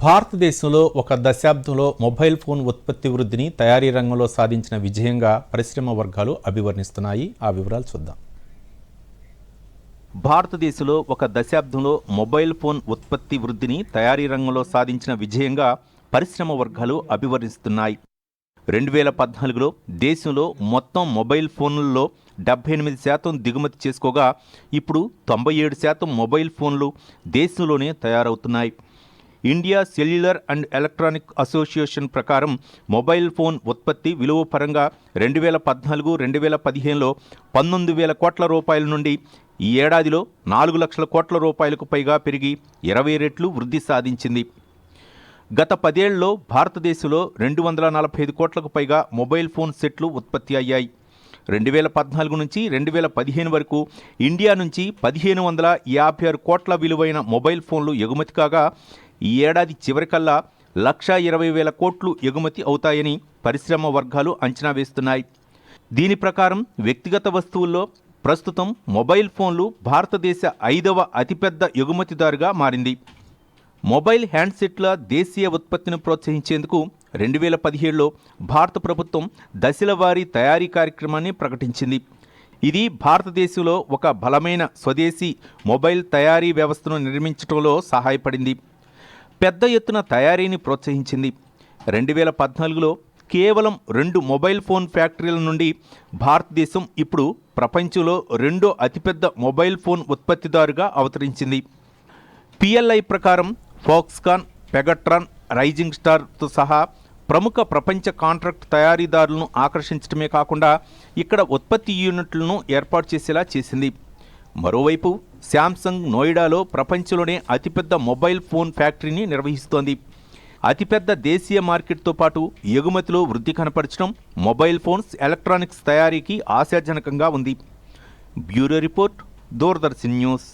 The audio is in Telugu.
భారతదేశంలో ఒక దశాబ్దంలో మొబైల్ ఫోన్ ఉత్పత్తి వృద్ధిని తయారీ రంగంలో సాధించిన విజయంగా పరిశ్రమ వర్గాలు అభివర్ణిస్తున్నాయి. ఆ వివరాలు చూద్దాం. భారతదేశంలో ఒక దశాబ్దంలో మొబైల్ ఫోన్ ఉత్పత్తి వృద్ధిని తయారీ రంగంలో సాధించిన విజయంగా పరిశ్రమ వర్గాలు అభివర్ణిస్తున్నాయి. రెండు వేల పద్నాలుగులో దేశంలో మొత్తం మొబైల్ ఫోన్లలో డెబ్బై ఎనిమిది శాతం దిగుమతి చేసుకోగా ఇప్పుడు తొంభై ఏడు శాతం మొబైల్ ఫోన్లు దేశంలోనే తయారవుతున్నాయి. India cellular and electronic association ప్రకారం మొబైల్ ఫోన్ ఉత్పత్తి విలువ పరంగా రెండు వేల పద్నాలుగు రెండు వేల పదిహేనులో పంతొమ్మిది వేల కోట్ల రూపాయల నుండి ఈ ఏడాదిలో నాలుగు లక్షల కోట్ల రూపాయలకు పైగా పెరిగి ఇరవై రెట్లు వృద్ధి సాధించింది. గత పదేళ్ళలో భారతదేశంలో రెండు వందల నలభై ఐదు కోట్లకు పైగా మొబైల్ ఫోన్ సెట్లు ఉత్పత్తి అయ్యాయి. రెండు వేల పద్నాలుగు నుంచి రెండు వేల పదిహేను వరకు ఇండియా నుంచి పదిహేను వందల యాభై ఆరు కోట్ల విలువైన మొబైల్ ఫోన్లు ఎగుమతి కాగా ఈ ఏడాది చివరికల్లా లక్షా ఇరవై వేల కోట్లు ఎగుమతి అవుతాయని పరిశ్రమ వర్గాలు అంచనా వేస్తున్నాయి. దీని ప్రకారం వ్యక్తిగత వస్తువుల్లో ప్రస్తుతం మొబైల్ ఫోన్లు భారతదేశ ఐదవ అతిపెద్ద ఎగుమతిదారుగా మారింది. మొబైల్ హ్యాండ్సెట్ల దేశీయ ఉత్పత్తిని ప్రోత్సహించేందుకు రెండు వేల పదిహేడులో భారత ప్రభుత్వం దశల వారీ తయారీ కార్యక్రమాన్ని ప్రకటించింది. ఇది భారతదేశంలో ఒక బలమైన స్వదేశీ మొబైల్ తయారీ వ్యవస్థను నిర్మించడంలో సహాయపడింది. పెద్ద ఎత్తున తయారీని ప్రోత్సహించింది. రెండు వేల పద్నాలుగులో కేవలం రెండు మొబైల్ ఫోన్ ఫ్యాక్టరీల నుండి భారతదేశం ఇప్పుడు ప్రపంచంలో రెండో అతిపెద్ద మొబైల్ ఫోన్ ఉత్పత్తిదారుగా అవతరించింది. పిఎల్ఐ ప్రకారం ఫోక్స్కాన్ పెగట్రాన్ రైజింగ్ స్టార్తో సహా ప్రముఖ ప్రపంచ కాంట్రాక్ట్ తయారీదారులను ఆకర్షించడమే కాకుండా ఇక్కడ ఉత్పత్తి యూనిట్లను ఏర్పాటు చేసేలా చేసింది. మరోవైపు శాంసంగ్ నోయిడాలో ప్రపంచంలోనే అతిపెద్ద మొబైల్ ఫోన్ ఫ్యాక్టరీని నిర్వహిస్తోంది. అతిపెద్ద దేశీయ మార్కెట్తో పాటు ఎగుమతిలో వృద్ధి కనపరచడం మొబైల్ ఫోన్స్ ఎలక్ట్రానిక్స్ తయారీకి ఆశాజనకంగా ఉంది. Bureau report Doordarshan news.